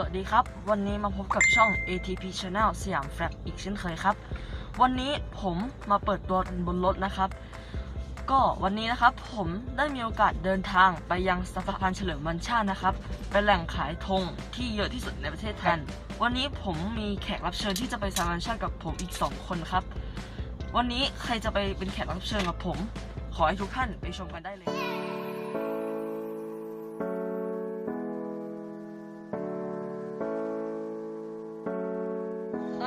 วัสดีครับ วันนี้มาพบกับช่อง ATP Channel สยามแฟลกอีกเช่นเคยครับ วันนี้ผมมาเปิดตัวบนรถนะครับ ก็วันนี้นะครับผมได้มีโอกาสเดินทางไปยังสะพานเฉลิมวัญชาตินะครับ เป็นแหล่งขายธงที่เยอะที่สุดในประเทศไทยวันนี้ผมมีแขกรับเชิญที่จะไปสะพานวัญชาติกับผมอีก 2 คนครับ วันนี้ใครจะไปเป็นแขกรับเชิญกับผม ขอให้ทุกท่านไปชมกันได้เลย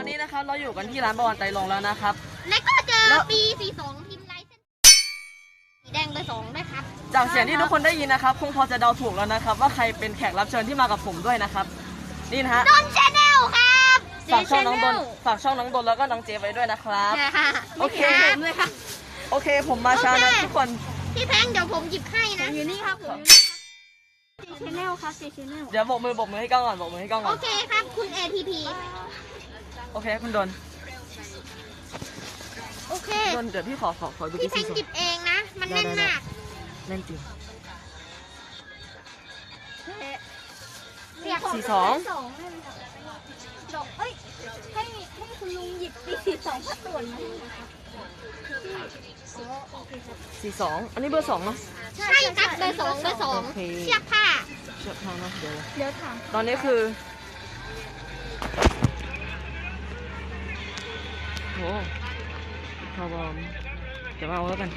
อนนี้นะครับเราอยู่กันที่ร้านบวรไตรลงค์แล้วนะครับ แล้วก็เจอแล้ว ปี 42พิมพ์ลายเส้นสีแดงเบอร์สองด้วยครับจากเสียงที่ทุกคนได้ยินนะครับคงพอจะเดาถูกแล้วนะครับ ว่าใครเป็นแขกรับเชิญที่มากับผมด้วยนะครับ นี่นะฮะดอนชาแนลครับฝากช่องน้องดนฝากช่องน้องดนแล้วก็น้องเจไว้ด้วยนะครับ ค่ะโอเคผมเลยค่ะ โอเค ผมมาช้านะโอเคทุกคน พี่แพงเดี๋ยวผมหยิบให้นะ อยู่นี่ครับผมชแนลครับชแนลเดี๋ยวโบกมือโบกมือให้กล้องก่อนโบกมือให้กล้องโอก่อน เคครับคุณ ATP โอเคคุณดนโอเคดนเดี๋ยวพี่ขอขอขอดูพี่พี่แพซีงสหยิบเองนะ มันแน่นมากเล่นจริง เรียกสี่สองสองได้ไหมครับดอกเอ้ย ให้ให้คุณลุงหยิบปีสี่สองพัดส่วนมาให้หน่อยครับอ๋อโอเคครับ สี่สองอันนี้เบอร์สองเนาะ ใช่ครับเบอร์สองเบอร์สองโอเค เชือกผ้า เชือกทางเนาะเดี๋ยวเดี๋ยวถาม ตอนนี้คือ หพอบอมเดี๋ยวมาเอาแล้วกัน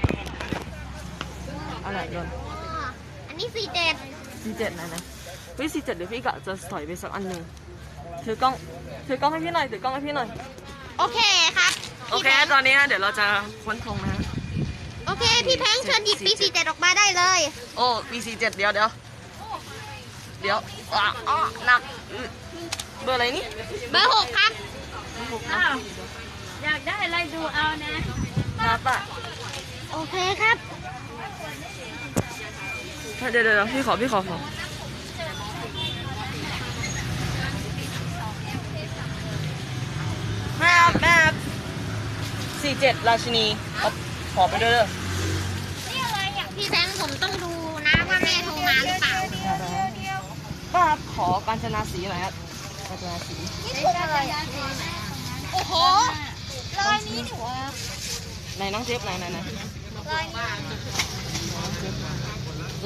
เอาไหนโดนอ๋ออันนี้สี่เจ็ดซีเจ็ดไหนนะเฮ้ยซีเจ็ดเดี๋ยวพี่กะจะสอยไปสักอันหนึ่งถือกล้อง ถือกล้องให้พี่หน่อย ถือกล้องให้พี่หน่อย โอเคครับ โอเค ตอนนี้นะเดี๋ยวเราจะค้นธงนะฮะโอเค พี่แพงเชิญหยิบปีสี่เจ็ดออกมาได้เลย โอ้ปีซีเจ็ดเดี๋ยวเดี๋ยวเดี๋ยวอะอะหนักอื้อเบอร์อะไรนี่ เบอร์หกครับเบอร์หกนะ อ้าวอยากได้อะไรดูเอานะครับอะโอเคครับเดี๋ยวเดี๋ยวเดี๋ยวพี่ขอพี่ขอขอแม่ครับแม่ครับสี่เจ็ดราชินีเอาขอไปด้วยเด้อนี่อะไรอะพี่แบงค์ผมต้องดูนะว่าแม่โทรมาหรือเปล่าป้าครับขอกาญจนาสีหน่อยครับกาญจนาสีนี่คืออะไรโอ้โห รอยนี้นี่หว่าไหนน้องเจฟไหนไหนไหนรอยนี้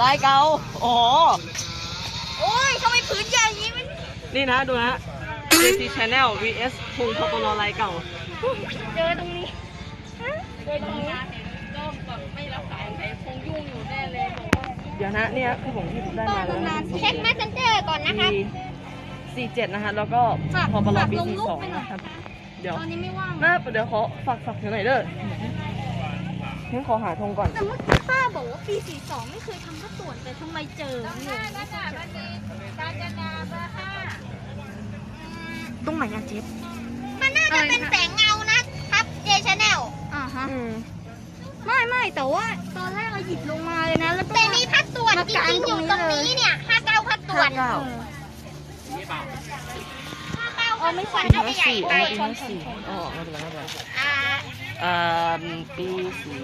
ลายเก่าโอ้โหโอ้ยทำไมผืนใหญ่อย่างนี้มันนี่นะดูนะ JT Channel vs พุงพปลลายเก่า เจอตรงนี้โดยตรงนี้ก็แบบไม่รับสายใครคงยุ่งอยู่แน่เลยบอกว่าเดี๋ยวนะเนี่ยคือผมที่ได้มาแล้วนะเช็ค messenger ก่อนนะครับสี่เจ็ดนะคะแล้วก็พปลปีสี่สองนะครับ เดี๋ยวตอนนี้ไม่ว่างแม่เดี๋ยวขอฝากฝากถึงหน่อยเด้อเพิ่งขอหาธงก่อน แต่เมื่อกี้ป้าบอกว่าปีสี่สองไม่เคยทำพัดส่วนแต่ทำไมเจอหนูไม่เข้าใจตรงไหนอะเจฟมันน่าจะเป็นแสงเงานะครับ J channel อ่าฮะอืมไม่ไม่แต่ว่าตอนแรกเราหยิบลงมาเลยนะ แล้วก็แต่มีพัดส่วนมาจกางริงๆอยู่ตรงนี้เนี่ย59พัดส่วห้านเก้า 59อ๋อไม่ใช่น่าจะใหญ่สี่ไปอ๋อปีห้าสี่อ๋อไม่เป็นไรไม่เป็นไรอ่าอ่าปีสี่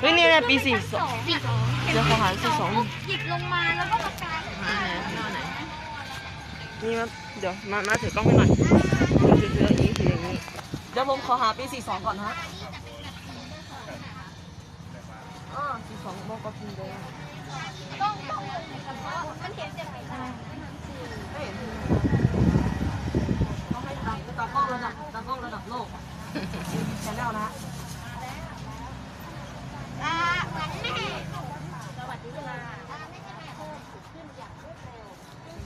เฮ้ยนี่เนี่ยปีสี่สองสี่สองเดี๋ยวขอหาสี่สองหยิบลงมาแล้วก็มากางนี่มาเดี๋ยวมามาถือกล้องให้หน่อยถือถืออย่างนี้ถืออย่างนี้เดี๋ยวผมขอหาปีสี่สองก่อนนะฮะอ๋อสี่สองบอกกับพิมพ์แดงต้องต้องมันเห็นจะไหนไม่เห็นเขาให้ตาตากล้องระดับตากล้องระดับโล กแชนแนลนะฮะ อ่าเหมือนแม่สวัสดีค่ะอ่าไม่ใช่แม่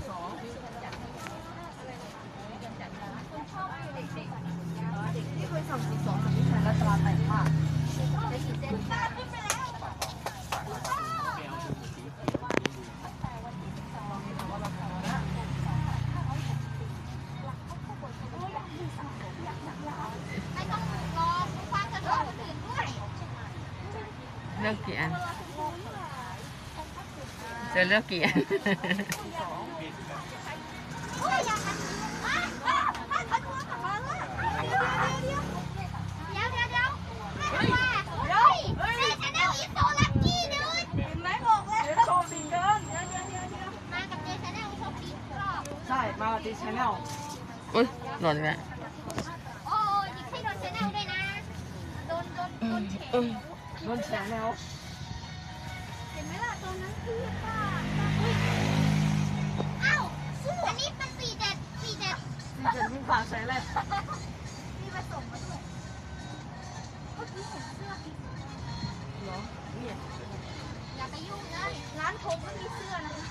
สองที่เคยสั่งสี่สองกับพี่แชนและตราแต่งมาก ไม่ต้องรอความสะดวกคนอื่นด้วย เลือกกี่อันจะเลือกกี่อันโอ้ยอย่ามาอะอะอะขอโทษค่ะมาละเดี๋ยวเดี๋ยวเดี๋ยวเดี๋ยวเดี๋ยวเฮ้ยเฮ้ยชาแนลอีโซลักกี้เดินเห็นไหมบอกแล้วโชคดีเกินมากับเจชาแนลโชคดีรอบใช่ มากับตีแนลอุ้ยหล่นแล้วโอ้ยหยิบให้โดนชแนลด้วยนะ โดนโดนโดนแฉ โดนแชร์แนลเห็นไหมล่ะตอนนั้นคือป้าเอ้าอันนี้เป็นสี่เจ็ดสี่เจ็ดมีเจนวิ่งผ่านใช้แรกมีผสมมาด้วยเมื่อกี้เห็นเสื้ออีกเหรอนี่อย่าไปยุ่งเลยร้านผมก็มีเสื้อนะคะ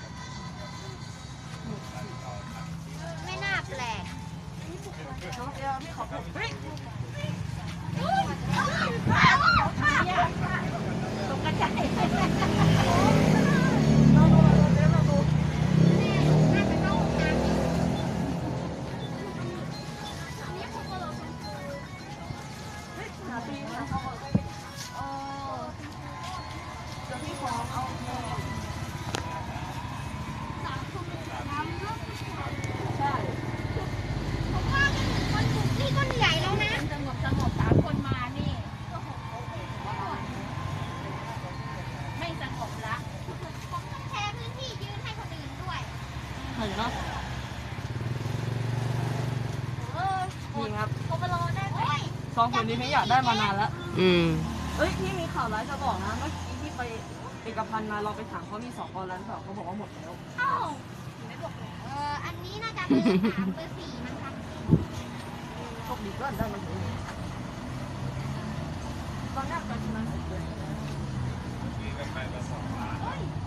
ห็นเนาะเออนี่ครับผมไปรอได้ไหมโอ้ยสองคนนี้พี่อยากได้มานานแล้วอืมเอ้ยพี่มีข่าวร้ายจะบอกนะเมื่อกี้ที่ไปเอกพันธ์มาเราไปถามเขามีสองกรแล้วหรือเปล่าเขาบอกว่าหมดแล้วเอ้าเอออันนี้น่าจะเบอร์สามเบอร์สี่มั้งคะโชคดีก็ได้มาถึงตอนแรกไปทำงานเสร็จเลยเ